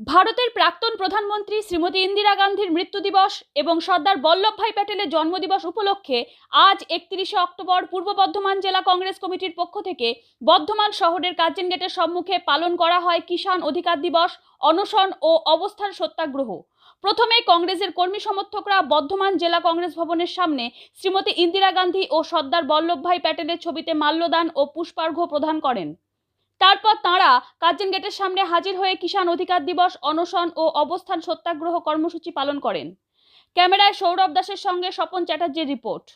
ভারতের প্রাক্তন প্রধানমন্ত্রী শ্রীমতী ইন্দিরা গান্ধীর মৃত্যু দিবস এবং সর্দার বল্লভভাই প্যাটেলের জন্মদিবস উপলক্ষে আজ একত্রিশে অক্টোবর পূর্ব বর্ধমান জেলা কংগ্রেস কমিটির পক্ষ থেকে বর্ধমান শহরের কার্জন গেটের সম্মুখে পালন করা হয় কিষাণ অধিকার দিবস, অনশন ও অবস্থান সত্যাগ্রহ। প্রথমে কংগ্রেসের কর্মী সমর্থকরা বর্ধমান জেলা কংগ্রেস ভবনের সামনে শ্রীমতী ইন্দিরা গান্ধী ও সর্দার বল্লভভাই প্যাটেলের ছবিতে মাল্যদান ও পুষ্পার্ঘ্য প্রদান করেন। তারপর তাঁরা কার্জন গেটের সামনে হাজির হয়ে কিষাণ অধিকার দিবস অনশন ও অবস্থান সত্যাগ্রহ কর্মসূচি পালন করেন। ক্যামেরায় সৌরভ দাসের সঙ্গে স্বপন চ্যাটার্জির রিপোর্ট।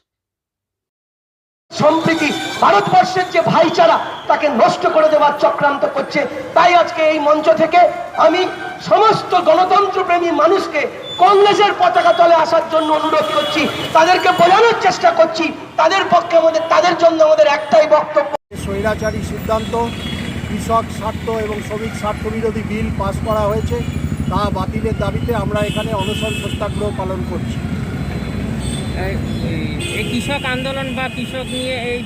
সম্প্রীতি ভারতবর্ষের যে ভাইচারা তাকে নষ্ট করে দেওয়ার চক্রান্ত করছে। তাই আজকে এই মঞ্চ থেকে আমি সমস্ত গণতন্ত্রপ্রেমী মানুষকে কংগ্রেসের পতাকা তলে আসার জন্য অনুরোধ করছি। তাদেরকে বোঝানোর চেষ্টা করছি। তাদের পক্ষে আমাদের তাদের জন্য আমাদের একটাই বক্তব্য। স্বৈরাচারী সিদ্ধান্ত কৃষক স্বার্থ এবং শ্রমিক স্বার্থ বিরোধী বিল পাস করা হয়েছে তা বাতিলের দাবিতে আমরা এখানে অনশন সত্যাগ্রহ পালন করছি। এই- কৃষক আন্দোলন বা কৃষক নিয়ে এই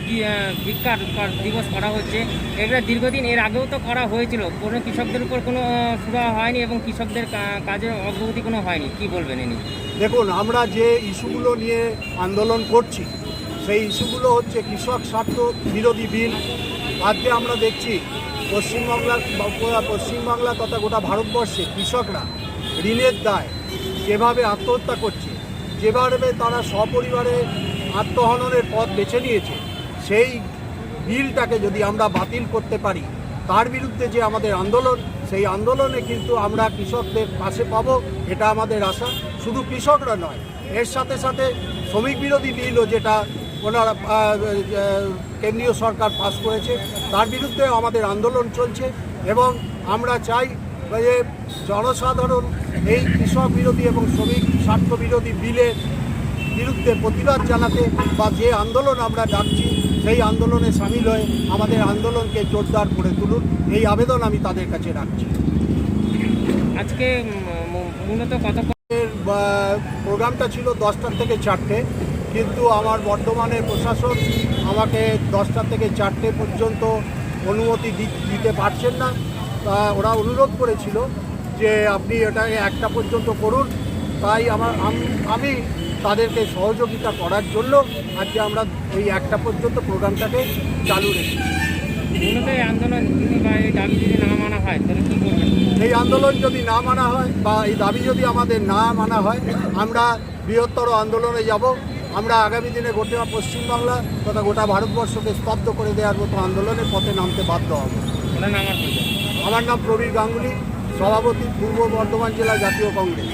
ভিক্ষার দিবস করা হচ্ছে এগুলো দীর্ঘদিন এর আগেও তো করা হয়েছিল কোনো কৃষকদের উপর কোনো সুরা হয়নি এবং কৃষকদের কাজের অগ্রগতি কোনো হয়নি কি বলবেন এনি দেখুন আমরা যে ইস্যুগুলো নিয়ে আন্দোলন করছি সেই ইস্যুগুলো হচ্ছে কৃষক স্বার্থ বিরোধী বিল। আজকে আমরা দেখছি পশ্চিমবাংলার বা- পশ্চিমবাংলা তথা গোটা ভারতবর্ষে কৃষকরা ঋণের দায়, যেভাবে আত্মহত্যা করছে, যেভাবে তারা সপরিবারে আত্মহননের পথ বেছে নিয়েছে, সেই বিলটাকে যদি আমরা বাতিল করতে পারি, তার বিরুদ্ধে যে আমাদের আন্দোলন, সেই আন্দোলনে কিন্তু আমরা কৃষকদের পাশে পাবো, এটা আমাদের আশা। শুধু কৃষকরা নয়, এর সাথে সাথে শ্রমিক বিরোধী বিলও যেটা ওনারা কেন্দ্রীয় সরকার পাস করেছে। তার বিরুদ্ধে আমাদের আন্দোলন চলছে এবং আমরা চাই যে জনসাধারণ এই কৃষক বিরোধী এবং শ্রমিক স্বার্থ বিরোধী বিলের বিরুদ্ধে প্রতিবাদ জানাতে বা যে আন্দোলন আমরা ডাকছি সেই আন্দোলনে সামিল হয়ে আমাদের আন্দোলনকে জোরদার করে তুলুন। এই আবেদন আমি তাদের কাছে রাখছি। আজকে মূলত কত প্রোগ্রামটা ছিল দশটার থেকে চারটে। কিন্তু আমার বর্তমানের প্রশাসন আমাকে দশটা থেকে চারটে পর্যন্ত অনুমতি দি- দিতে পারছেন না। তা ওরা অনুরোধ করেছিল যে আপনি এটাকে একটা পর্যন্ত করুন। তাই আমার আম- তাদেরকে সহযোগিতা করার জন্য আজকে আমরা এই একটা পর্যন্ত প্রোগ্রামটাকে চালু রেখেছি। মূলত আন্দোলন বা এই দাবি না মানা হয় তাহলে কী করবেন? এই আন্দোলন যদি না মানা হয় বা এই দাবি যদি আমাদের না মানা হয় আমরা বৃহত্তর আন্দোলনে যাব। আমরা আগামী দিনে গোটা পশ্চিমবাংলা তথা গোটা ভারতবর্ষকে স্তব্ধ করে দেওয়ার মতো আন্দোলনের পথে নামতে বাধ্য হব। আমার নাম প্রবীর গাঙ্গুলি সভাপতি পূর্ব বর্ধমান জেলা জাতীয় কংগ্রেস